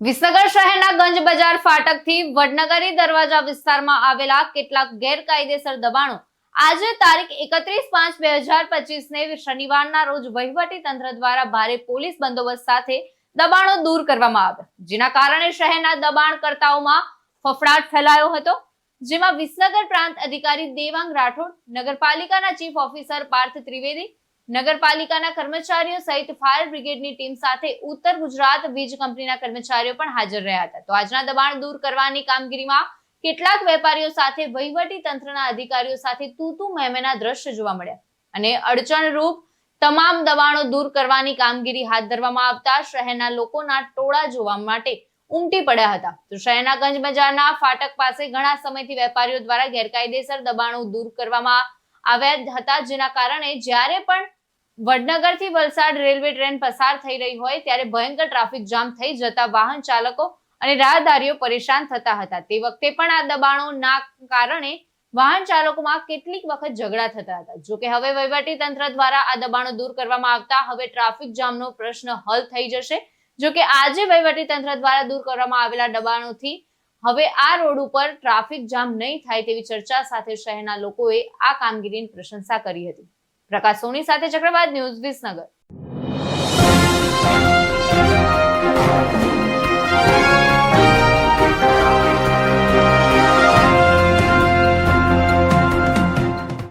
વિસનગર શહેરના ગંજ બજાર ફાટકથી વડનગરી દરવાજા વિસ્તારમાં આવેલા કેટલાક ગેરકાયદેસર દબાણો આજે તારીખ એકત્રીસ પાંચ બે હજાર પચીસને શનિવારના રોજ વહીવટી તંત્ર દ્વારા ભારે પોલીસ બંદોબસ્ત સાથે દબાણો દૂર કરવામાં આવ્યા. જેના કારણે શહેરના દબાણકર્તાઓમાં ફફડાટ ફેલાયો હતો, જેમાં વિસનગર પ્રાંત અધિકારી દેવાંગ રાઠોડ, નગરપાલિકાના ચીફ ઓફિસર પાર્થ ત્રિવેદી નગરપાલિકાના કર્મચારીઓ સહિત ફાયર બ્રિગેડની ટીમ સાથે ઉત્તર ગુજરાત વીજ કંપનીના કર્મચારીઓ પણ હાજર રહ્યા હતા. તો આજના દબાણ દૂર કરવાની કામગીરીમાં કેટલાક વેપારીઓ સાથે વહીવટી તંત્રના અધિકારીઓ સાથે તૂતુ, મહેમેના દ્રશ્ય જોવા મળ્યા. અને અડચણરૂપ તમામ દબાણો દૂર કરવાની કામગીરી હાથ ધરવામાં આવતા શહેરના લોકોના ટોળા જોવા માટે ઉમટી પડ્યા હતા. તો શહેરના ગંજ બજારના ફાટક પાસે ઘણા સમયથી વેપારીઓ દ્વારા ગેરકાયદેસર દબાણો દૂર કરવામાં આવ્યા હતા, જેના કારણે જ્યારે પણ વડનગરથી વલસાડ રેલવે ટ્રેન પસાર થઈ રહી હોય ત્યારે ભયંકર ટ્રાફિક જામ થઈ જતા વાહન ચાલકો અને રાહદારીઓ પરેશાન થતા હતા. તે વખતે પણ આ દબાણોના કારણે વાહન ચાલકોમાં કેટલીક વખત ઝઘડા થતા હતા. જો કે હવે વહીવટી તંત્ર દ્વારા આ દબાણો દૂર કરવામાં આવતા હવે ટ્રાફિક જામનો પ્રશ્ન હલ થઈ જશે. જો કે આજે વહીવટી તંત્ર દ્વારા દૂર કરવામાં આવેલા દબાણોથી હવે આ રોડ ઉપર ટ્રાફિક જામ નહીં થાય તેવી ચર્ચા સાથે શહેરના લોકોએ આ કામગીરીની પ્રશંસા કરી હતી. પ્રકાશ સોની સાથે ચક્રવાત ન્યૂઝ વિસનગર.